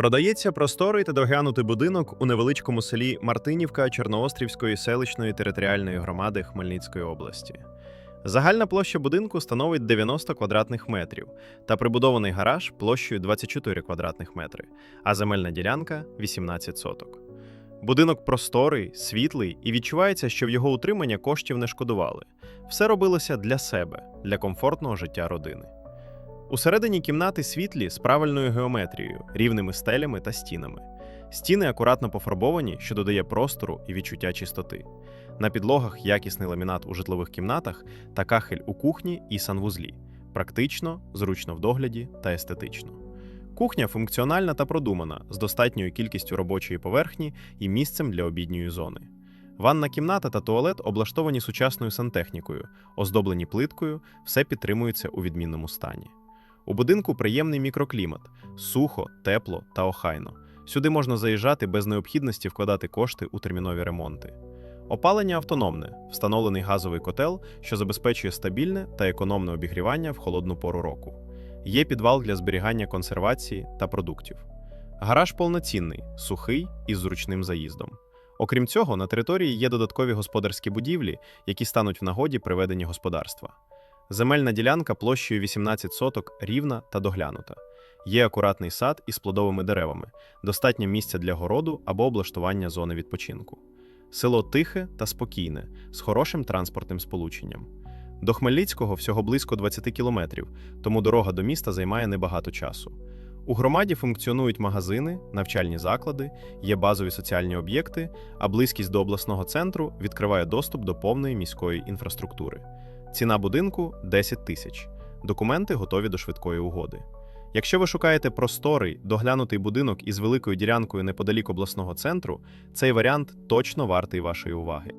Продається просторий та доглянутий будинок у невеличкому селі Мартинівка Чорноострівської селищної територіальної громади Хмельницької області. Загальна площа будинку становить 90 квадратних метрів та прибудований гараж площею 24 квадратних метри, а земельна ділянка 18 соток. Будинок просторий, світлий і відчувається, що в його утримання коштів не шкодували. Все робилося для себе, для комфортного життя родини. Усередині кімнати світлі з правильною геометрією, рівними стелями та стінами. Стіни акуратно пофарбовані, що додає простору і відчуття чистоти. На підлогах якісний ламінат у житлових кімнатах та кахель у кухні і санвузлі. Практично, зручно в догляді та естетично. Кухня функціональна та продумана, з достатньою кількістю робочої поверхні і місцем для обідньої зони. Ванна кімната та туалет облаштовані сучасною сантехнікою, оздоблені плиткою, все підтримується у відмінному стані. У будинку приємний мікроклімат, сухо, тепло та охайно. Сюди можна заїжджати без необхідності вкладати кошти у термінові ремонти. Опалення автономне, встановлений газовий котел, що забезпечує стабільне та економне обігрівання в холодну пору року. Є підвал для зберігання консервації та продуктів. Гараж повноцінний, сухий і з зручним заїздом. Окрім цього, на території є додаткові господарські будівлі, які стануть в нагоді при веденні господарства. Земельна ділянка площею 18 соток рівна та доглянута. Є акуратний сад із плодовими деревами, достатньо місця для городу або облаштування зони відпочинку. Село тихе та спокійне, з хорошим транспортним сполученням. До Хмельницького всього близько 20 кілометрів, тому дорога до міста займає небагато часу. У громаді функціонують магазини, навчальні заклади, є базові соціальні об'єкти, а близькість до обласного центру відкриває доступ до повної міської інфраструктури. Ціна будинку 10 тисяч. Документи готові до швидкої угоди. Якщо ви шукаєте просторий, доглянутий будинок із великою ділянкою неподалік обласного центру, цей варіант точно вартий вашої уваги.